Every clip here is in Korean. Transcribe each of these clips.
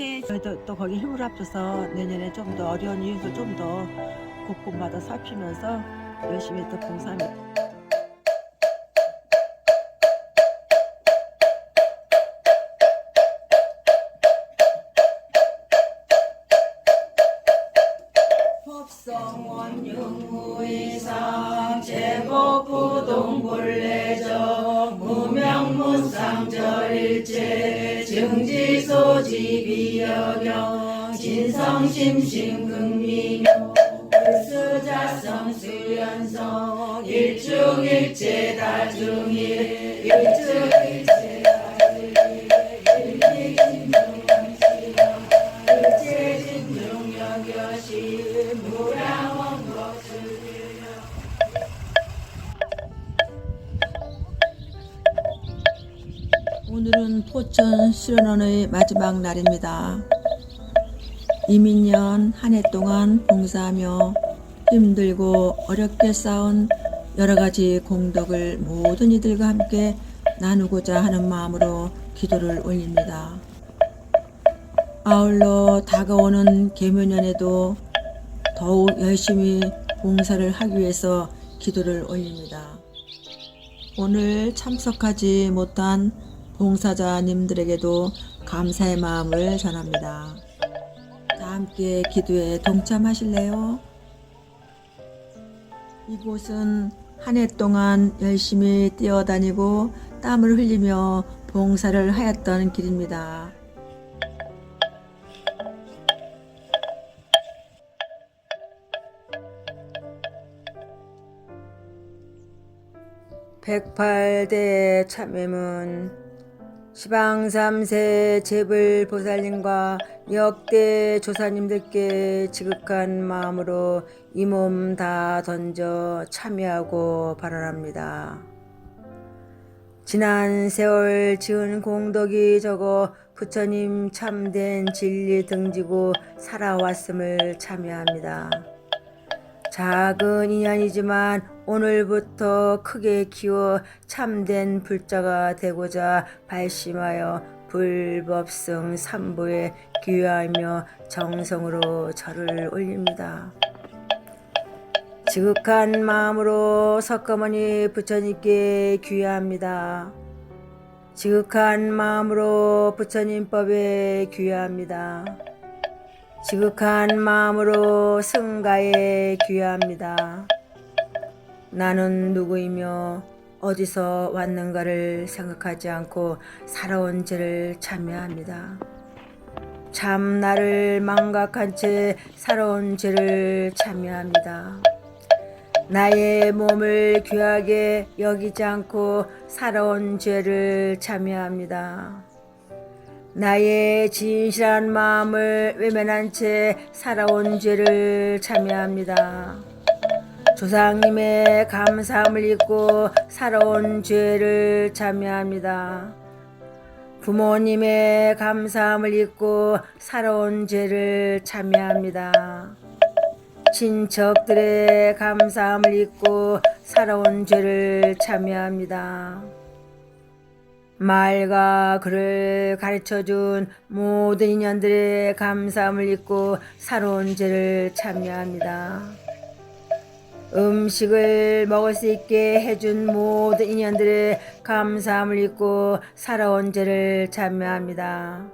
행복해. 저희도 또 거기 힘을 합쳐서 내년에 좀 더 어려운 이웃을 좀더 곳곳마다 살피면서 열심히 또법 증지소지비여경 진성심신극미묘. 수자성 수연성 일중일체 다중일 일중일체 다중일. 일미진중원시라 일체진중여겨시 무량원 오늘은 포천 수련원의 마지막 날입니다. 이민년 한 해 동안 봉사하며 힘들고 어렵게 쌓은 여러 가지 공덕을 모든 이들과 함께 나누고자 하는 마음으로 기도를 올립니다. 아울러 다가오는 계묘년에도 더욱 열심히 봉사를 하기 위해서 기도를 올립니다. 오늘 참석하지 못한 봉사자님들에게도 감사의 마음을 전합니다. 다 함께 기도에 동참하실래요? 이곳은 한 해 동안 열심히 뛰어다니고 땀을 흘리며 봉사를 하였던 길입니다. 백팔대 참회문 시방 3세 재불 보살님과 역대 조사님들께 지극한 마음으로 이 몸 다 던져 참여하고 발언합니다. 지난 세월 지은 공덕이 적어 부처님 참된 진리 등지고 살아왔음을 참여합니다. 작은 인연이지만 오늘부터 크게 키워 참된 불자가 되고자 발심하여 불법성 삼보에 귀하며 정성으로 절을 올립니다. 지극한 마음으로 석가모니 부처님께 귀하합니다. 지극한 마음으로 부처님법에 귀하합니다. 지극한 마음으로 승가에 귀하합니다. 나는 누구이며 어디서 왔는가를 생각하지 않고 살아온 죄를 참여합니다. 참 나를 망각한 채 살아온 죄를 참여합니다. 나의 몸을 귀하게 여기지 않고 살아온 죄를 참여합니다. 나의 진실한 마음을 외면한 채 살아온 죄를 참여합니다. 조상님의 감사함을 잊고 살아온 죄를 참여합니다. 부모님의 감사함을 잊고 살아온 죄를 참여합니다. 친척들의 감사함을 잊고 살아온 죄를 참여합니다. 말과 글을 가르쳐준 모든 인연들의 감사함을 잊고 살아온 죄를 참여합니다. 음식을 먹을 수 있게 해준 모든 인연들의 감사함을 잊고 살아온 죄를 참여합니다.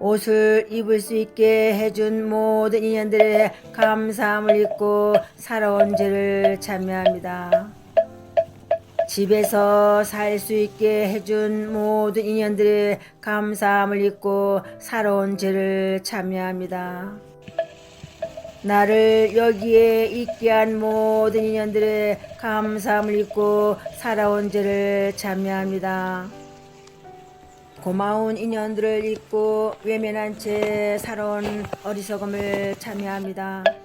옷을 입을 수 있게 해준 모든 인연들의 감사함을 잊고 살아온 죄를 참여합니다. 집에서 살 수 있게 해준 모든 인연들의 감사함을 잊고 살아온 죄를 참여합니다. 나를 여기에 있게 한 모든 인연들의 감사함을 잊고 살아온 죄를 참여합니다. 고마운 인연들을 잊고 외면한 채 살아온 어리석음을 참여합니다.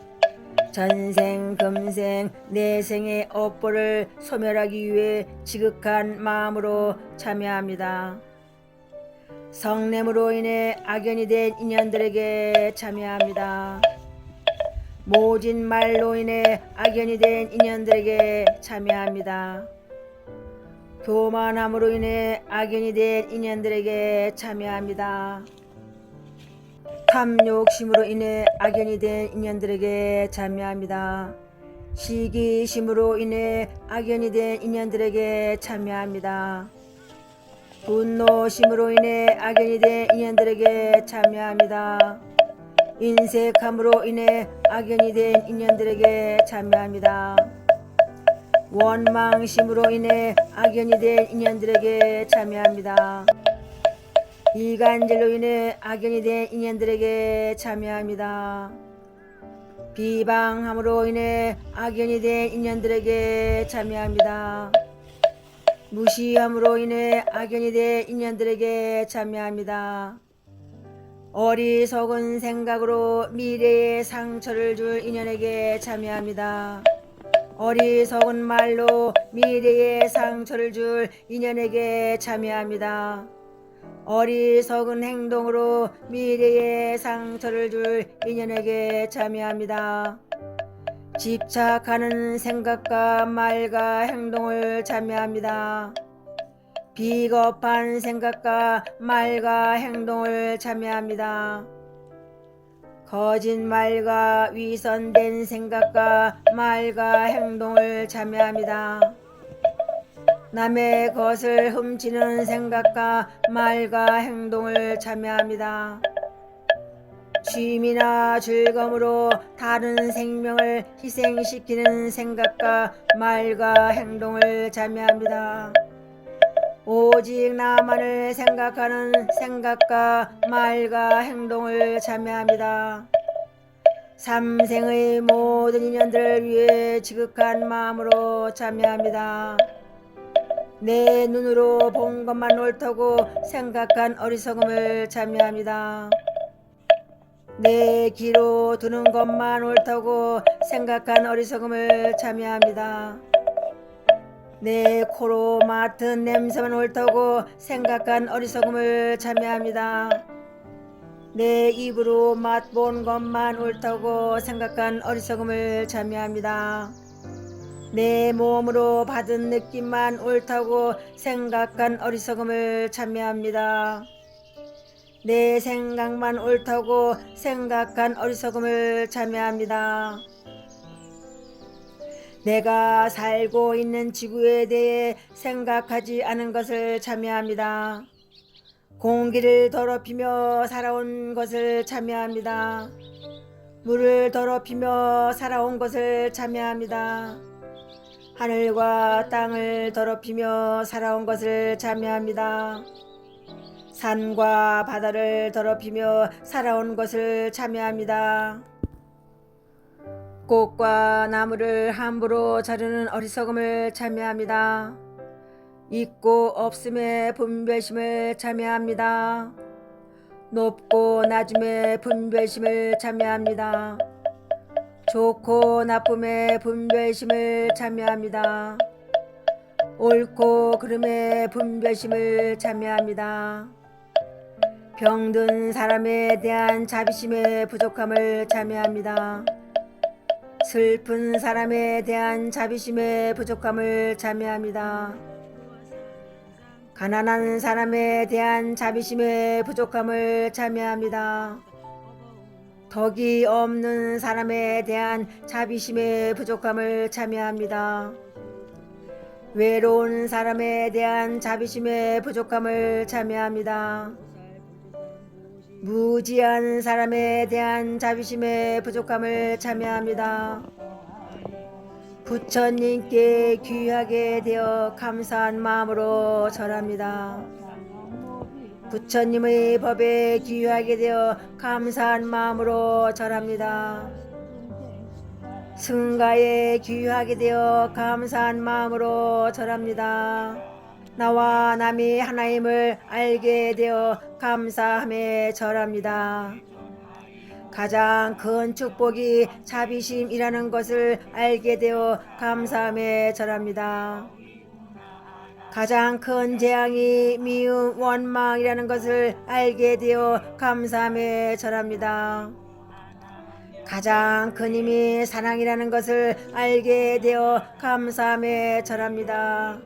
전생 금생 내 생의 업보를 소멸하기 위해 지극한 마음으로 참여합니다. 성냄으로 인해 악연이 된 인연들에게 참여합니다. 모진 말로 인해 악연이 된 인연들에게 참여합니다. 교만함으로 인해 악연이 된 인연들에게 참여합니다. 탐욕심으로 인해 악연이 된 인연들에게 참여합니다. 시기심으로 인해 악연이 된 인연들에게 참여합니다. 분노심으로 인해 악연이 된 인연들에게 참여합니다. 인색함으로 인해 악연이 된 인연들에게 참여합니다. 원망심으로 인해 악연이 된 인연들에게 참여합니다. 이간질로 인해 악연이 된 인연들에게 참여합니다. 비방함으로 인해 악연이 된 인연들에게 참여합니다. 무시함으로 인해 악연이 된 인연들에게 참여합니다. 어리석은 생각으로 미래에 상처를 줄 인연에게 참여합니다. 어리석은 말로 미래에 상처를 줄 인연에게 참여합니다. 어리석은 행동으로 미래에 상처를 줄 인연에게 참여합니다. 집착하는 생각과 말과 행동을 참여합니다. 비겁한 생각과 말과 행동을 참여합니다. 거짓말과 위선된 생각과 말과 행동을 참여합니다. 남의 것을 훔치는 생각과 말과 행동을 참여합니다. 취미나 즐거움으로 다른 생명을 희생시키는 생각과 말과 행동을 참여합니다. 오직 나만을 생각하는 생각과 말과 행동을 참여합니다. 삼생의 모든 인연들을 위해 지극한 마음으로 참여합니다. 내 눈으로 본 것만 옳다고 생각한 어리석음을 참여합니다. 내 귀로 듣는 것만 옳다고 생각한 어리석음을 참여합니다. 내 코로 맡은 냄새만 옳다고 생각한 어리석음을 참여합니다. 내 입으로 맛본 것만 옳다고 생각한 어리석음을 참여합니다. 내 몸으로 받은 느낌만 옳다고 생각한 어리석음을 참여합니다. 내 생각만 옳다고 생각한 어리석음을 참여합니다. 내가 살고 있는 지구에 대해 생각하지 않은 것을 참여합니다. 공기를 더럽히며 살아온 것을 참여합니다. 물을 더럽히며 살아온 것을 참여합니다. 하늘과 땅을 더럽히며 살아온 것을 참여합니다. 산과 바다를 더럽히며 살아온 것을 참여합니다. 꽃과 나무를 함부로 자르는 어리석음을 참여합니다. 있고 없음의 분별심을 참여합니다. 높고 낮음의 분별심을 참여합니다. 좋고 나쁨의 분별심을 참여합니다. 옳고 그름의 분별심을 참여합니다. 병든 사람에 대한 자비심의 부족함을 참여합니다. 슬픈 사람에 대한 자비심의 부족함을 참여합니다. 가난한 사람에 대한 자비심의 부족함을 참여합니다. 덕이 없는 사람에 대한 자비심의 부족함을 참여합니다. 외로운 사람에 대한 자비심의 부족함을 참여합니다. 무지한 사람에 대한 자비심의 부족함을 참여합니다. 부처님께 귀하게 되어 감사한 마음으로 절합니다. 부처님의 법에 귀하게 되어 감사한 마음으로 절합니다. 승가에 귀하게 되어 감사한 마음으로 절합니다. 나와 남이 하나님을 알게 되어 감사함에 절합니다. 가장 큰 축복이 자비심이라는 것을 알게 되어 감사함에 절합니다. 가장 큰 재앙이 미움 원망이라는 것을 알게 되어 감사함에 절합니다. 가장 큰 힘이 사랑이라는 것을 알게 되어 감사함에 절합니다.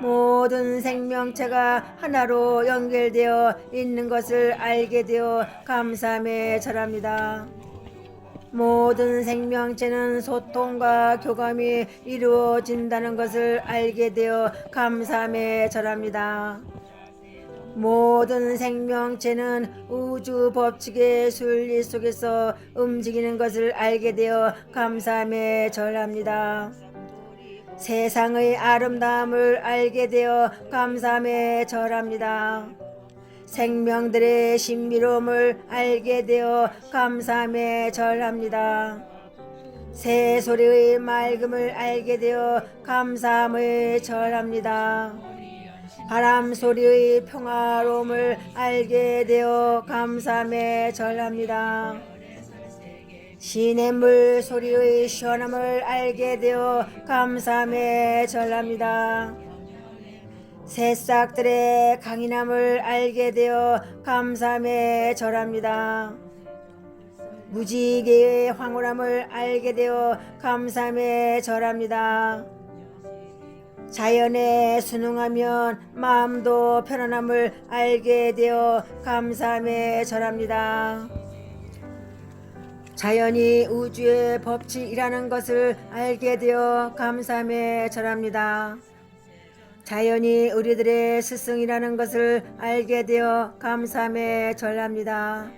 모든 생명체가 하나로 연결되어 있는 것을 알게 되어 감사함에 절합니다. 모든 생명체는 소통과 교감이 이루어진다는 것을 알게 되어 감사함에 절합니다. 모든 생명체는 우주 법칙의 순리 속에서 움직이는 것을 알게 되어 감사함에 절합니다. 세상의 아름다움을 알게 되어 감사함에 절합니다. 생명들의 신비로움을 알게 되어 감사함에 절합니다. 새 소리의 맑음을 알게 되어 감사함에 절합니다. 바람 소리의 평화로움을 알게 되어 감사함에 절합니다. 시냇물 소리의 시원함을 알게 되어 감사함에 절합니다. 새싹들의 강인함을 알게 되어 감사함에 절합니다. 무지개의 황홀함을 알게 되어 감사함에 절합니다. 자연에 순응하면 마음도 편안함을 알게 되어 감사함에 절합니다. 자연이 우주의 법칙이라는 것을 알게 되어 감사함에 절합니다. 자연이 우리들의 스승이라는 것을 알게 되어 감사함에 절합니다.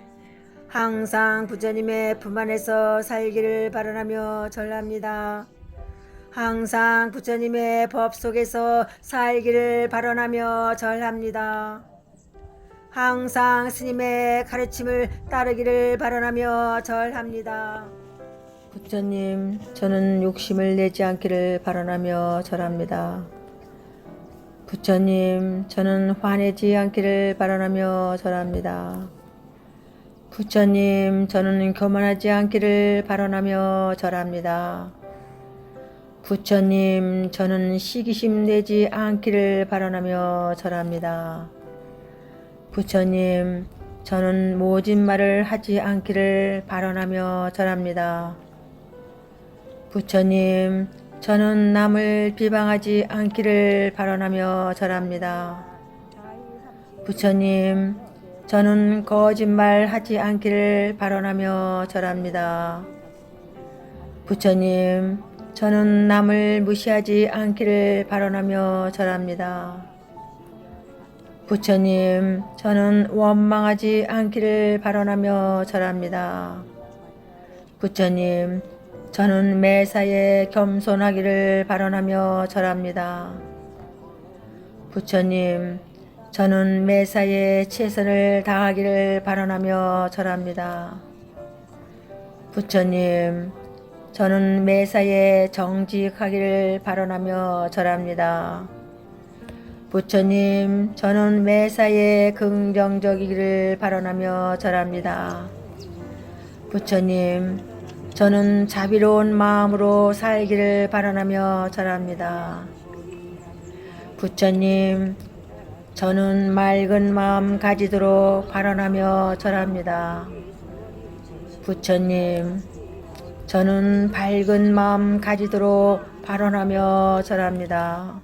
항상 부처님의 품 안에서 살기를 바라며 절합니다. 항상 부처님의 법 속에서 살기를 바라며 절합니다. 항상 스님의 가르침을 따르기를 바라며 절합니다. 부처님, 저는 욕심을 내지 않기를 바라며 절합니다. 부처님, 저는 화내지 않기를 바라며 절합니다. 부처님, 저는 교만하지 않기를 바라며 절합니다. 부처님, 저는 시기심 내지 않기를 바라며 절합니다. 부처님, 저는 모진 말을 하지 않기를 바라며 절합니다. 부처님, 저는 남을 비방하지 않기를 바라며 절합니다. 부처님, 저는 거짓말 하지 않기를 바라며 절합니다. 부처님, 저는 남을 무시하지 않기를 바라며 절합니다. 부처님, 저는 원망하지 않기를 바라며 절합니다. 부처님, 저는 매사에 겸손하기를 바라며 절합니다. 부처님, 저는 매사에 최선을 다하기를 바라며 절합니다. 부처님, 저는 매사에 정직하기를 바라며 절합니다. 부처님, 저는 매사에 긍정적이기를 바라며 절합니다. 부처님, 저는 자비로운 마음으로 살기를 바라며 절합니다. 부처님, 저는 맑은 마음 가지도록 바라며 절합니다. 부처님, 저는 밝은 마음 가지도록 발언하며 절합니다.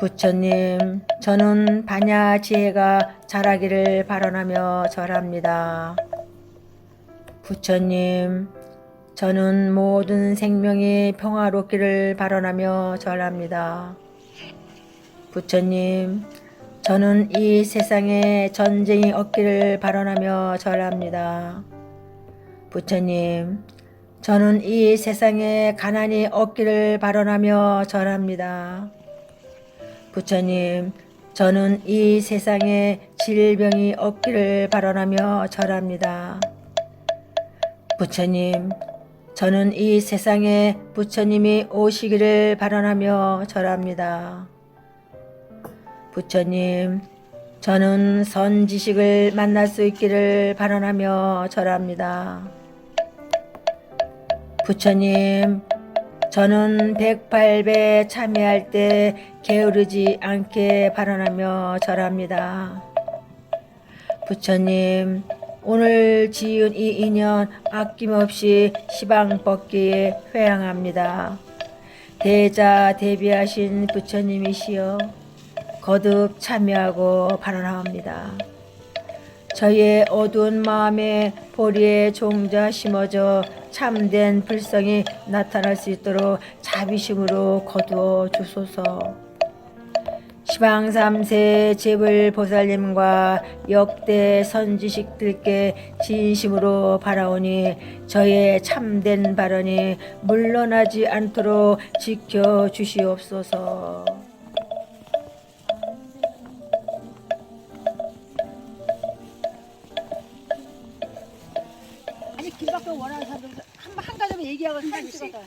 부처님, 저는 반야 지혜가 자라기를 발언하며 절합니다. 부처님, 저는 모든 생명이 평화롭기를 발언하며 절합니다. 부처님, 저는 이 세상에 전쟁이 없기를 발언하며 절합니다. 부처님, 저는 이 세상에 가난이 없기를 발언하며 절합니다. 부처님, 저는 이 세상에 질병이 없기를 발언하며 절합니다. 부처님, 저는 이 세상에 부처님이 오시기를 발언하며 절합니다. 부처님, 저는 선지식을 만날 수 있기를 발언하며 절합니다. 부처님, 저는 108배 참여할 때 게으르지 않게 발언하며 절합니다. 부처님, 오늘 지은 이 인연 아낌없이 시방 벗기에 회양합니다. 대자 대비하신 부처님이시여 거듭 참여하고 바라나옵니다. 저희의 어두운 마음에 보리의 종자 심어져 참된 불성이 나타날 수 있도록 자비심으로 거두어 주소서. 시방삼세 제불 보살님과 역대 선지식들께 진심으로 바라오니 저의 참된 발언이 물러나지 않도록 지켜 주시옵소서. 아니 김밥도 원하는 사람들 한, 한 가지만 얘기하고 사진 찍어서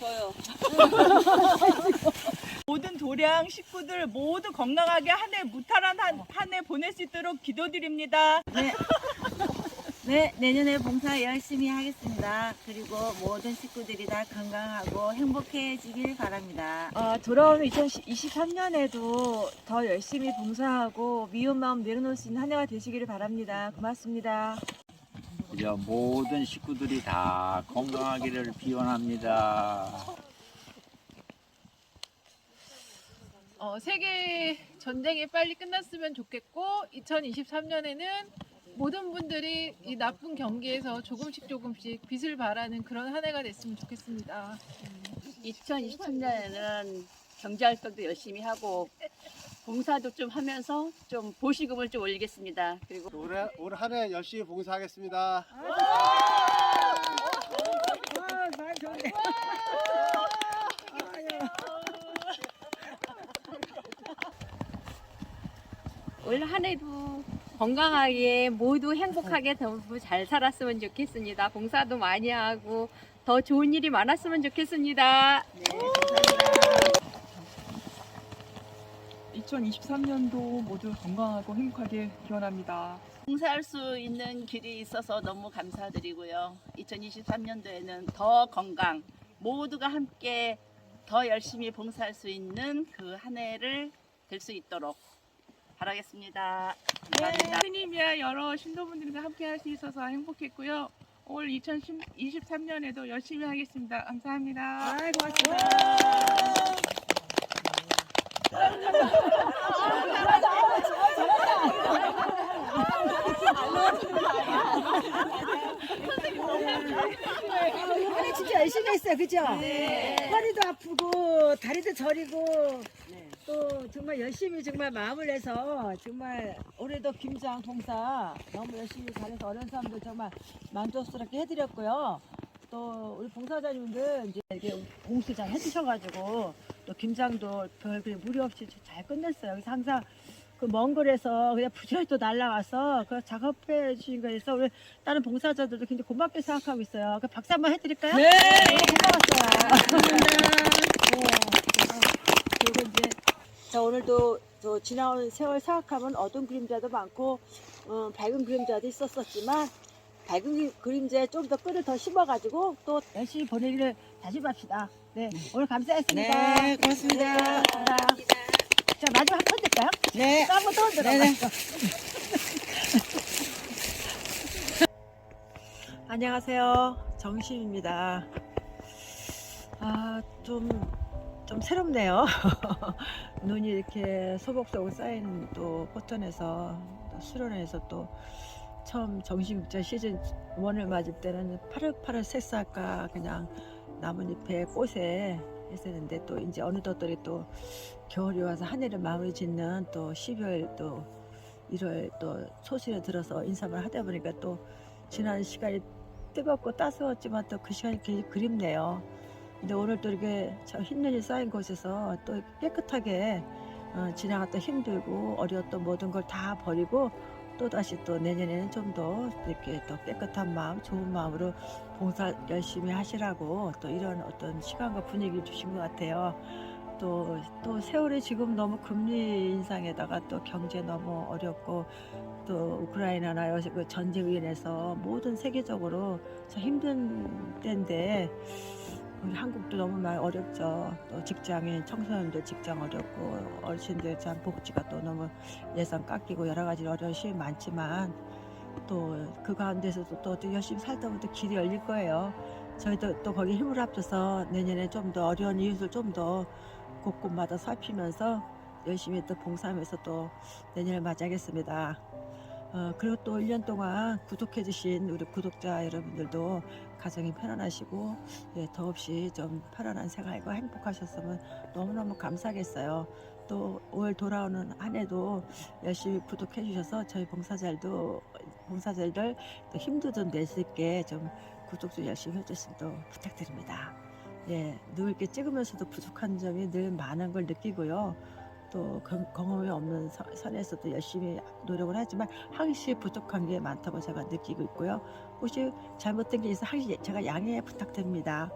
모든 도량 식구들 모두 건강하게 한 해 무탈한 한 해 보낼 수 있도록 기도드립니다. 네, 내년에 봉사 열심히 하겠습니다. 그리고 모든 식구들이 다 건강하고 행복해지길 바랍니다. 어, 돌아오는 2023년에도 더 열심히 봉사하고 미운 마음 내려놓을 수 있는 한 해가 되시기를 바랍니다. 고맙습니다. 이제 모든 식구들이 다 건강하기를 비원합니다. 어, 세계 전쟁이 빨리 끝났으면 좋겠고 2023년에는 모든 분들이 이 나쁜 경기에서 조금씩 조금씩 빛을 발하는 그런 한 해가 됐으면 좋겠습니다. 2023년에는 경제활동도 열심히 하고 봉사도 좀 하면서 좀 보시금을 좀 올리겠습니다. 그리고 올해 올한해 열심히 봉사하겠습니다. 올 한 해도 건강하게 모두 행복하게 너무 잘 살았으면 좋겠습니다. 봉사도 많이 하고 더 좋은 일이 많았으면 좋겠습니다. 2023년도 모두 건강하고 행복하게 기원합니다. 봉사할 수 있는 길이 있어서 너무 감사드리고요. 2023년도에는 더 건강, 모두가 함께 더 열심히 봉사할 수 있는 그 한 해를 될 수 있도록 바라겠습니다. 감사합니다. 스님이야 여러 신도분들과 함께 할 수 있어서 행복했고요. 올 2023년에도 열심히 하겠습니다. 감사합니다. 아니 진짜 열심히 했어요, 그죠? 허리도 아프고 다리도 저리고 또 정말 열심히 정말 마음을 내서 정말 올해도 김장 봉사 너무 열심히 잘해서 어려운 사람들 정말 만족스럽게 해드렸고요. 또 우리 봉사자님들 이제 이렇게 공수 잘 해주셔가지고 또 김장도 별 무리 없이 잘 끝냈어요. 그래서 항상 그먼 거리에서 그냥 부지런히 또 날라와서 그 작업해 주신 거에서 우리 다른 봉사자들도 굉장히 고맙게 생각하고 있어요. 그 박수 한번 해드릴까요? 네. 고마웠어요. 네. 그리고 이제 자 오늘도 저 지나온 세월 생각하면 어두운 그림자도 많고 어, 밝은 그림자도 있었었지만 밝은 그림- 그림자에 좀 더 끈을 더 심어가지고 또 열심히 보내기를 다짐합시다. 네, 오늘 감사했습니다. 네, 고맙습니다. 감사합니다. 자 마지막 한번 될까요? 네. 한번 더 들어가요. 안녕하세요. 정심입니다. 아, 좀, 좀 새롭네요. 눈이 이렇게 소복소복 쌓인 또 포천에서, 또 수련회에서 또 처음 정신육자 시즌 1을 맞을 때는 파릇파릇 새싹과 그냥 나뭇잎에 꽃에 했었는데 또 이제 어느덧들이 또 겨울이 와서 한 해를 마무리 짓는 또 12월 또 1월 또 소실에 들어서 인사를 하다 보니까 또 지난 시간이 뜨겁고 따스웠지만 또 그 시간이 굉장히 그립네요. 근데 오늘 또 이렇게 저 흰눈이 쌓인 곳에서 또 깨끗하게 어, 지나갔다 힘들고 어려웠던 모든 걸 다 버리고 또 다시 또 내년에는 좀 더 이렇게 또 깨끗한 마음, 좋은 마음으로 봉사 열심히 하시라고 또 이런 어떤 시간과 분위기를 주신 것 같아요. 또, 또 세월이 지금 너무 금리 인상에다가 또 경제 너무 어렵고 또 우크라이나나 그 전쟁으로 인해서 모든 세계적으로 참 힘든 때인데 우리 한국도 너무 많이 어렵죠. 또 직장인 청소년들 직장 어렵고 어르신들 참 복지가 또 너무 예산 깎이고 여러 가지 어려운 시험이 많지만 또 그 가운데서도 또, 또 열심히 살다 보면 또 길이 열릴 거예요. 저희도 또 거기 힘을 합쳐서 내년에 좀 더 어려운 이웃을 좀 더 곳곳마다 살피면서 열심히 또 봉사하면서 또 내년을 맞이하겠습니다. 어, 그리고 또 1년 동안 구독해주신 우리 구독자 여러분들도 가정이 편안하시고 예, 더없이 좀 편안한 생활과 행복하셨으면 너무너무 감사하겠어요. 또 올 돌아오는 한 해도 열심히 구독해 주셔서 저희 봉사자들도 봉사자들 또 힘도 좀 낼 수 있게 좀 구독 좀 열심히 해주시면 또 부탁드립니다. 예, 늘 이렇게 찍으면서도 부족한 점이 늘 많은 걸 느끼고요. 또 경- 경험이 없는 선- 선에서도 열심히 노력을 하지만 항시 부족한 게 많다고 제가 느끼고 있고요. 혹시 잘못된 게 있어 항시 제가 양해 부탁드립니다.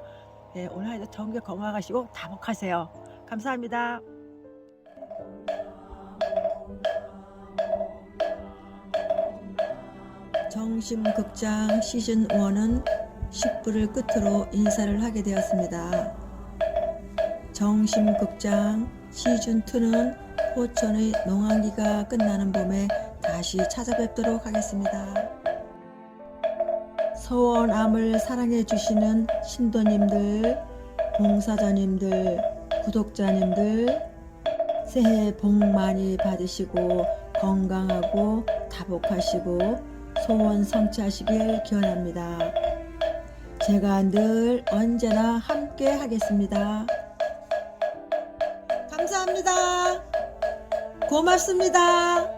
예, 오늘 하루도 정겨 건강하시고 다복하세요. 감사합니다. 정심극장 시즌 1은 10부를 끝으로 인사를 하게 되었습니다. 정심극장 시즌 2는 포천의 농한기가 끝나는 봄에 다시 찾아뵙도록 하겠습니다. 서원암을 사랑해 주시는 신도님들, 봉사자님들, 구독자님들 새해 복 많이 받으시고 건강하고 다복하시고 소원 성취하시길 기원합니다. 제가 늘 언제나 함께 하겠습니다. 감사합니다. 고맙습니다.